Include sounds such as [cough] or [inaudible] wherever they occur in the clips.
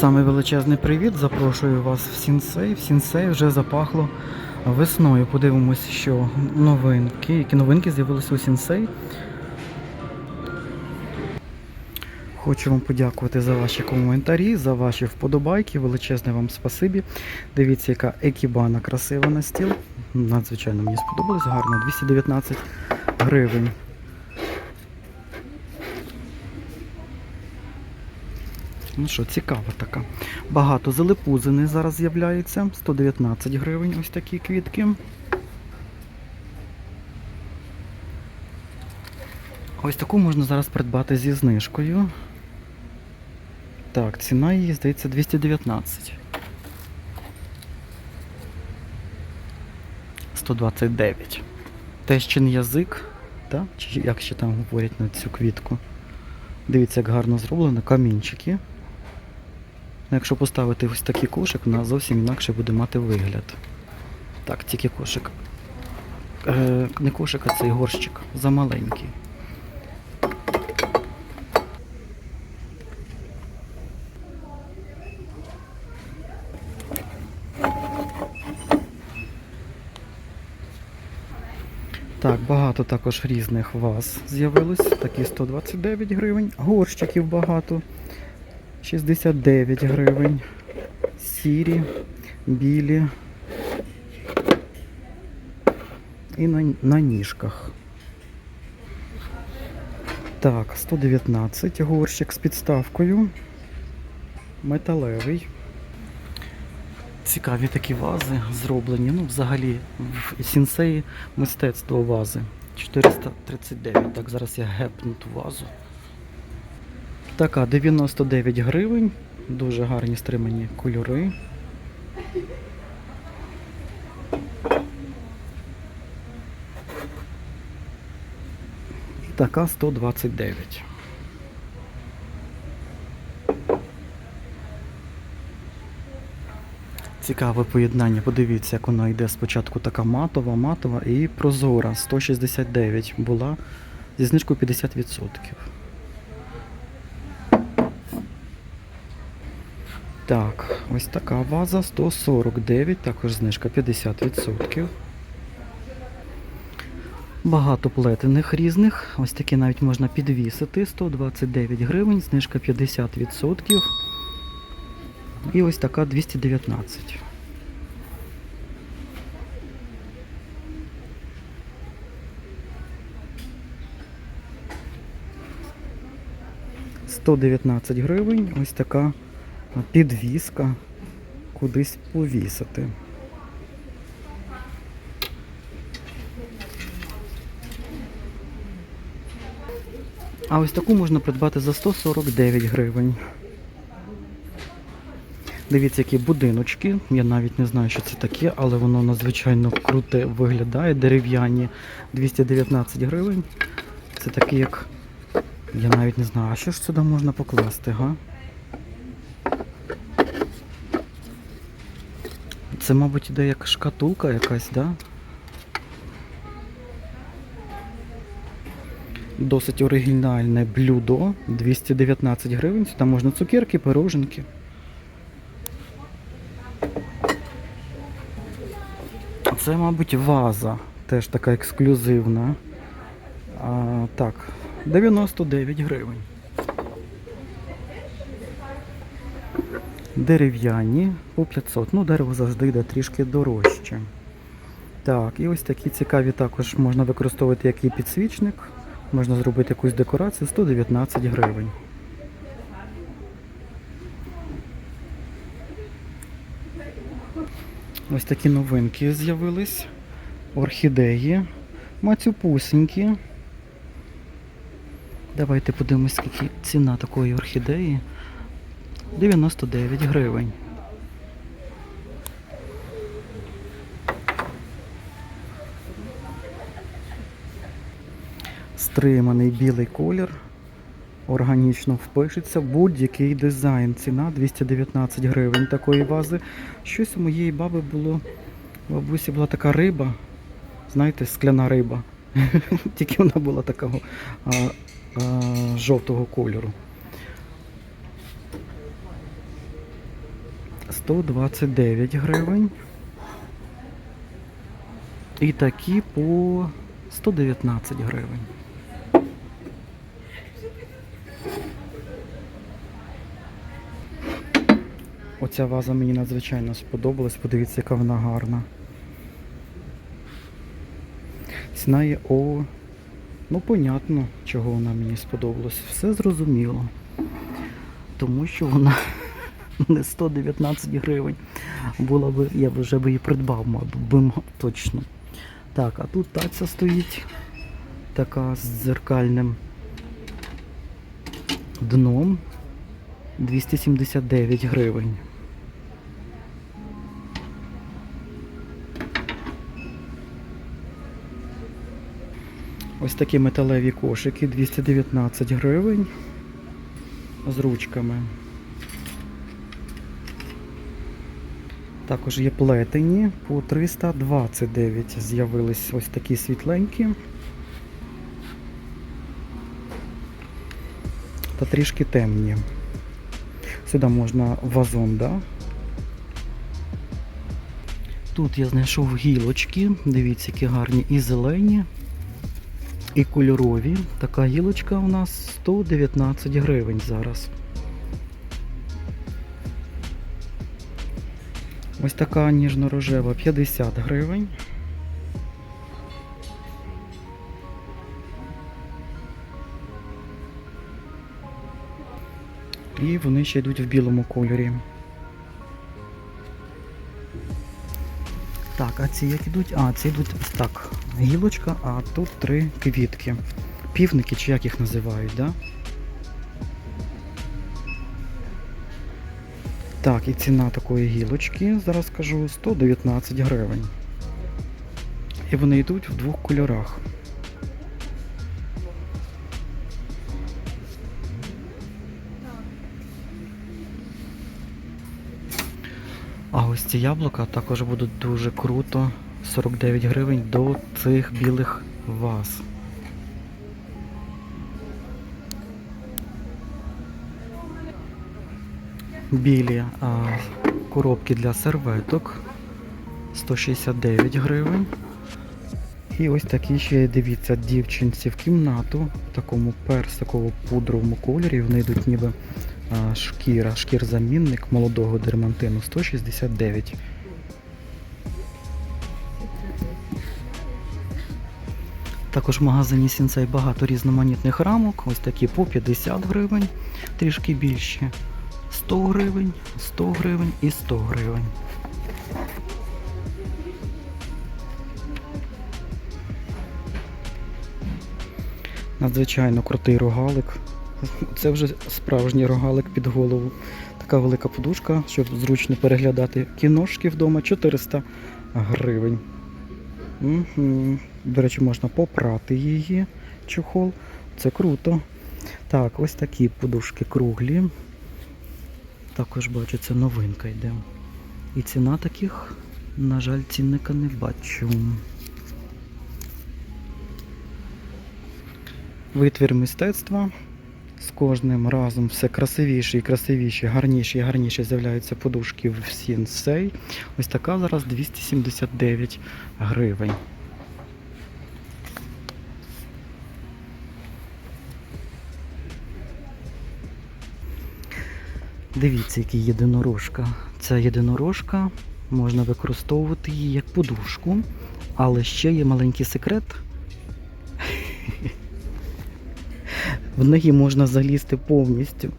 Саме величезний привіт. Запрошую вас в Сінсей. В Сінсей вже запахло весною. Подивимось, що новинки, які новинки з'явилися у Сінсей. Хочу вам подякувати за ваші коментарі, за ваші вподобайки. Величезне вам спасибі. Дивіться, яка екібана красива на стіл. Надзвичайно мені сподобалось, гарно. 219 гривень. Ну що, цікава така. Багато залипузини зараз з'являється. 119 гривень ось такі квітки. Ось таку можна зараз придбати зі знижкою. Так, ціна її, здається, 219. 129. Тещин язик, так? Чи як ще там говорять на цю квітку. Дивіться, як гарно зроблено, камінчики. Ну, Якщо поставити ось такий кошик, вона зовсім інакше буде мати вигляд. Так, тільки кошик. Е, не кошик, а цей горщик. Замаленький. Так, багато також різних ваз з'явилось. Такі 129 гривень. Горщиків багато. 69 гривень. Сірі, білі. І на, на ніжках. Так, 119 горщик з підставкою. Металевий. Цікаві такі вази зроблені. Ну, взагалі, в сінсеї мистецтво вази. 439. Так, зараз я гепну ту вазу. Така 99 гривень. Дуже гарні стримані кольори. І така 129. Цікаве поєднання. Подивіться, як вона йде спочатку така матова, матова і прозора. 169 була зі знижкою 50%. Так, ось така ваза 149, також знижка 50%. Багато плетених різних. Ось такі навіть можна підвісити. 129 гривень, знижка 50%. І ось така 219. Сто дев'ятнадцять гривень. Ось така підвіска кудись повісити. А ось таку можна придбати за 149 гривень. Дивіться, які будиночки. Я навіть не знаю, що це таке, але воно надзвичайно круте виглядає. Дерев'яні 219 гривень. Це такі, як. Я навіть не знаю, а що ж сюди можна покласти, га? Це, мабуть, іде як шкатулка якась, да? Досить оригінальне блюдо. 219 гривень. Сюди можна цукерки, пироженки. Це, мабуть, ваза. Теж така ексклюзивна. А, так, 99 гривень. Дерев'яні по 500. Ну, дерево завжди йде трішки дорожче. Так, і ось такі цікаві також можна використовувати як і підсвічник. Можна зробити якусь декорацію 119 гривень. Ось такі новинки з'явились. Орхідеї. Мацюпусенькі. Давайте подивимось, скільки ціна такої орхідеї. 99 гривень. Стриманий білий колір. Органічно впишеться будь-який дизайн. Ціна 219 гривень такої вази. Щось у моєї баби було. Бабусі була така риба. Знаєте, скляна риба. [laughs] Тільки вона була такого а, а, жовтого кольору. 129 гривень. І такі по 119 гривень. Оця ваза мені надзвичайно сподобалась. Подивіться, яка вона гарна. Ціна є о. Ну, понятно, чого вона мені сподобалась. Все зрозуміло. Тому що вона [laughs] не 119 гривень. Була би, я б вже би її придбав, мабуть, точно. Так, а тут таця стоїть така з дзеркальним дном 279 гривень. Ось такі металеві кошики 219 гривень з ручками. Також є плетені по 329 з'явились ось такі світленькі. Та трішки темні. Сюди можна вазон, да? Тут я знайшов гілочки, дивіться, які гарні і зелені, і кольорові. Така гілочка у нас 119 гривень зараз. Ось така ніжно-рожева 50 гривень. І вони ще йдуть в білому кольорі. Так, а ці як ідуть? А, ці йдуть так. Гілочка, а тут три квітки. Півники, чи як їх називають, да? Так, і ціна такої гілочки, зараз скажу, 119 гривень. І вони йдуть в двох кольорах. А ось ці яблука також будуть дуже круто. 49 гривень до цих білих ваз. Білі а, коробки для серветок 169 гривень. І ось такі ще, дивіться, дівчинці в кімнату в такому персиково пудровому кольорі. Вони йдуть ніби а, шкіра, шкір-замінник молодого дермантину 169. Також в магазині Сінсей багато різноманітних рамок. Ось такі по 50 гривень, трішки більші. 100 гривень, 100 гривень і 100 гривень. Надзвичайно крутий рогалик. Це вже справжній рогалик під голову. Така велика подушка, щоб зручно переглядати кіношки вдома 400 гривень. Угу. До речі, можна попрати її, чохол. Це круто. Так, ось такі подушки круглі. Також бачу, це новинка йде. І ціна таких, на жаль, цінника не бачу. Витвір мистецтва. З кожним разом все красивіше і красивіше, гарніші і гарніші з'являються подушки в Сінсей. Ось така зараз 279 гривень. Дивіться, який єдинорожка. Ця єдинорожка можна використовувати її як подушку, але ще є маленький секрет. В неї можна залізти повністю.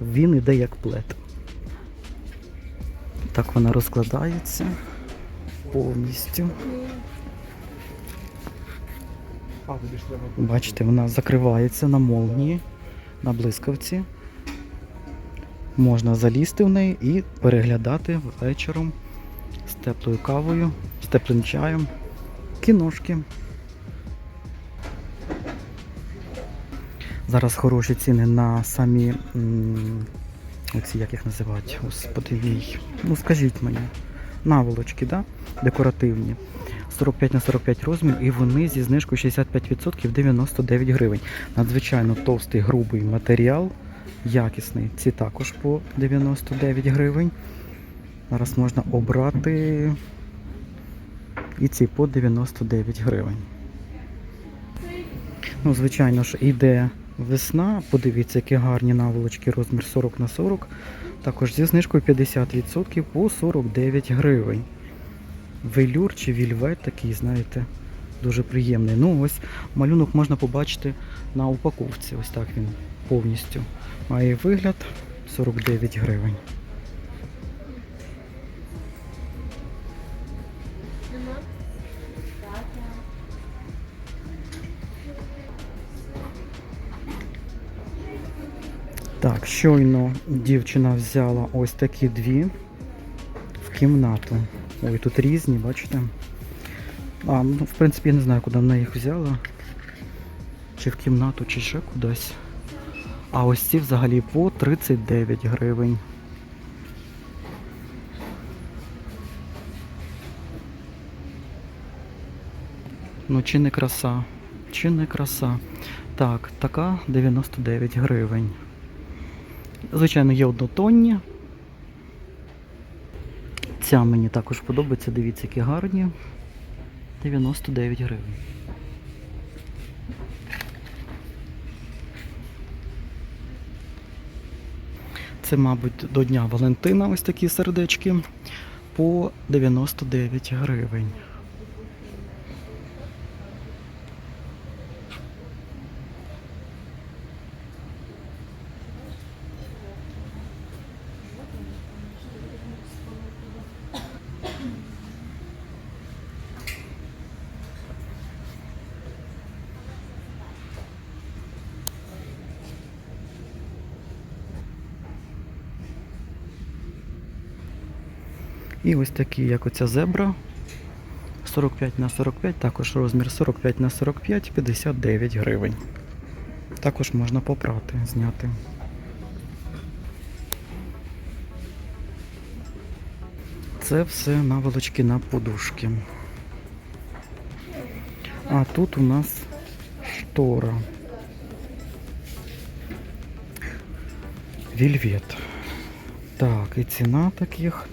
Він іде як плед. Так вона розкладається повністю. Бачите, вона закривається на молнії, на блискавці. Можна залізти в неї і переглядати вечором з теплою кавою, з теплим чаєм, кіношки. Зараз хороші ціни на самі оці, як їх називають, господи мій. Ну скажіть мені, наволочки, да? декоративні. 45 на 45 розмір, і вони зі знижкою 65% 99 гривень. Надзвичайно товстий грубий матеріал. Якісний. Ці також по 99 гривень. Зараз можна обрати і ці по 99 гривень. Ну, звичайно ж, іде весна. Подивіться, які гарні наволочки, розмір 40 на 40. Також зі знижкою 50% по 49 гривень. Велюр чи вільвет такий, знаєте, дуже приємний. Ну, ось малюнок можна побачити на упаковці. Ось так він повністю має вигляд 49 гривень. Так, щойно дівчина взяла ось такі дві в кімнату. Ой, тут різні, бачите? А, ну, в принципі, я не знаю, куди вона їх взяла. Чи в кімнату, чи ще кудись. А ось ці взагалі по 39 гривень. Ну, чи не краса? Чи не краса? Так, така 99 гривень. Звичайно, є однотонні. Ця мені також подобається, дивіться, які гарні. 99 гривень. Це, мабуть, до Дня Валентина ось такі сердечки по 99 гривень. І ось такі, як оця зебра. 45 на 45, також розмір 45 на 45, 59 гривень. Також можна попрати, зняти. Це все наволочки на подушки. А тут у нас штора. Вільвет. Так, і ціна таких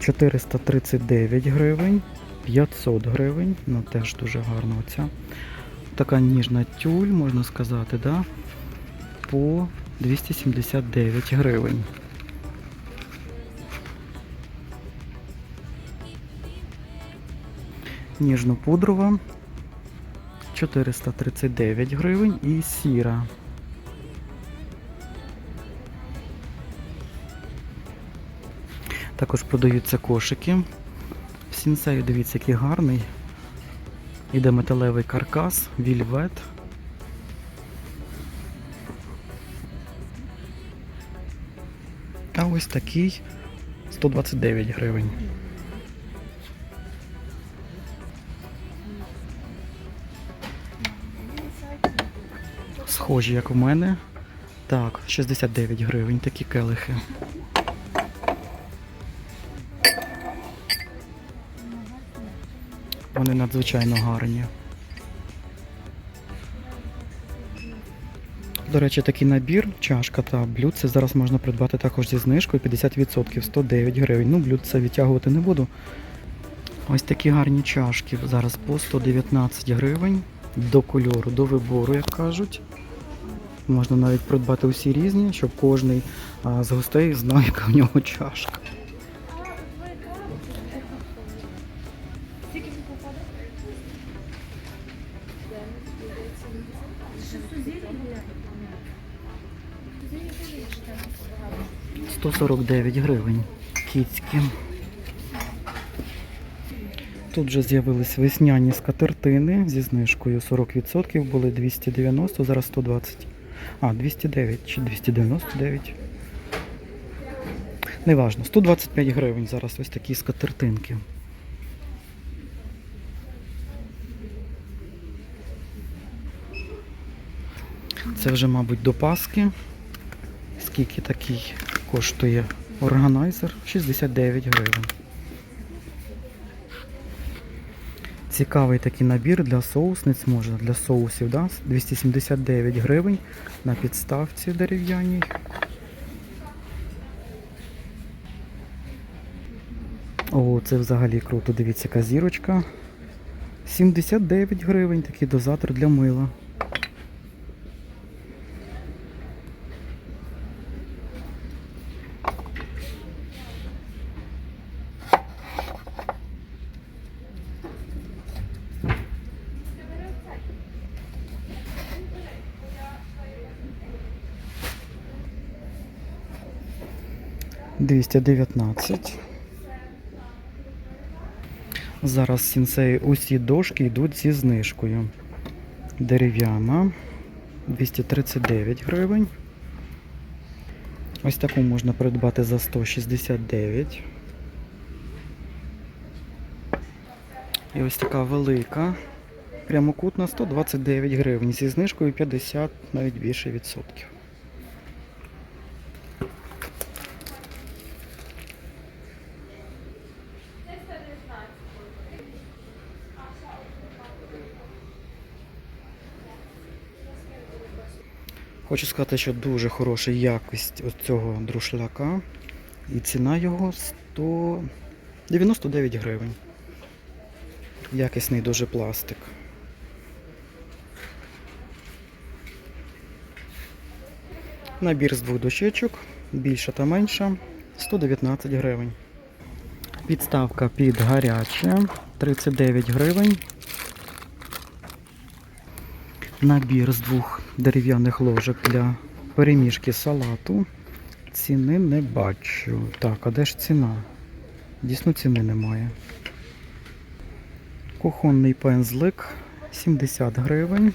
439 гривень, 500 гривень, ну теж дуже гарно оця. Така ніжна тюль, можна сказати, да? по 279 гривень. Ніжно-пудрова 439 гривень і сіра Також продаються кошики. В сінсею, дивіться, який гарний. Іде металевий каркас, вільвет. А ось такий 129 гривень. Схожі, як у мене. Так, 69 гривень такі келихи. Вони надзвичайно гарні. До речі, такий набір, чашка та блюдце зараз можна придбати також зі знижкою 50%, 109 гривень. Ну, блюдце відтягувати не буду. Ось такі гарні чашки зараз по 119 гривень. До кольору, до вибору, як кажуть. Можна навіть придбати усі різні, щоб кожний з гостей знав, яка в нього чашка. – 149 гривень. Кіцькі. Тут вже з'явились весняні скатертини зі знижкою 40%, були 290, зараз 120. А, 209 чи 299. Неважно, 125 гривень зараз ось такі скатертинки. Це вже, мабуть, до Паски. Скільки такий коштує органайзер? 69 гривень. Цікавий такий набір для соусниць, можна для соусів, да? 279 гривень на підставці дерев'яній. О, це взагалі круто. Дивіться, яка зірочка. 79 гривень, такий дозатор для мила. Двісті дев'ятнадцять. Зараз сінсей усі дошки йдуть зі знижкою. Дерев'яна 239 гривень. Ось таку можна придбати за 169. І ось така велика. Прямокутна 129 гривень. Зі знижкою 50, навіть більше відсотків. Хочу сказати, що дуже хороша якість ось цього друшляка. І ціна його 199 гривень. Якісний дуже пластик. Набір з двох дощечок, більша та менша, 119 гривень. Підставка під гаряче 39 гривень. Набір з двох дерев'яних ложок для перемішки салату. Ціни не бачу. Так, а де ж ціна? Дійсно ціни немає. Кухонний пензлик 70 гривень.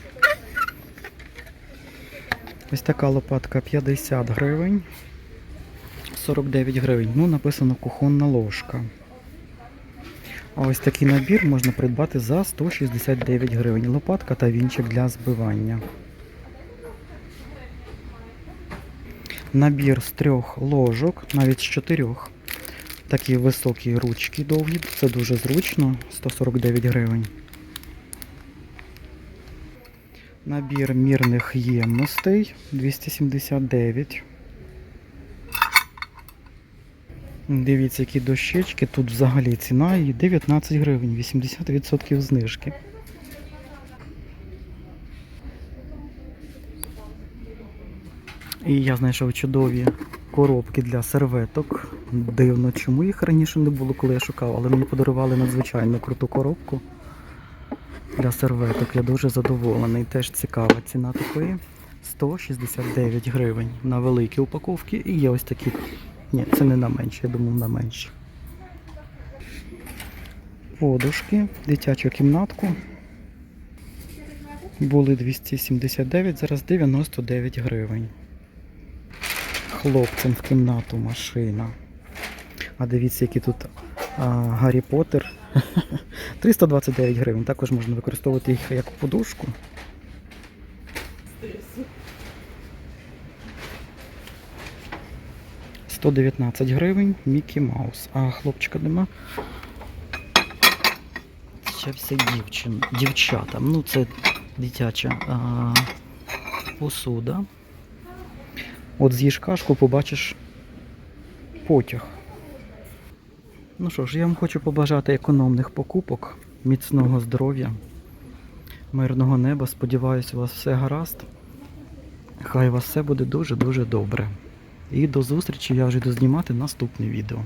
Ось така лопатка 50 гривень. 49 гривень. Ну, написано кухонна ложка. Ось такий набір можна придбати за 169 гривень. Лопатка та вінчик для збивання. Набір з трьох ложок, навіть з чотирьох. Такі високі ручки довгі. Це дуже зручно. 149 гривень. Набір мірних ємностей 279. Дивіться, які дощечки. Тут взагалі ціна і 19 гривень, 80% знижки. І я знайшов чудові коробки для серветок. Дивно, чому їх раніше не було, коли я шукав, але мені подарували надзвичайно круту коробку для серветок. Я дуже задоволений. Теж цікава ціна такої. 169 гривень на великі упаковки. І є ось такі. Ні, це не на менше, я думав на менше. Подушки, дитячу кімнатку. Були 279, зараз 99 гривень. Хлопцям в кімнату машина. А дивіться, які тут а, Гаррі Поттер. [laughs] 329 гривень. Також можна використовувати їх як подушку. – 119 гривень Мікі Маус. А хлопчика нема. Ще все дівчин, дівчата. Ну, це дитяча а, посуда. От з'їж кашку, побачиш потяг. Ну що ж, я вам хочу побажати економних покупок, міцного здоров'я, мирного неба. Сподіваюся, у вас все гаразд. Хай у вас все буде дуже-дуже добре. І до зустрічі, я вже йду знімати наступне відео.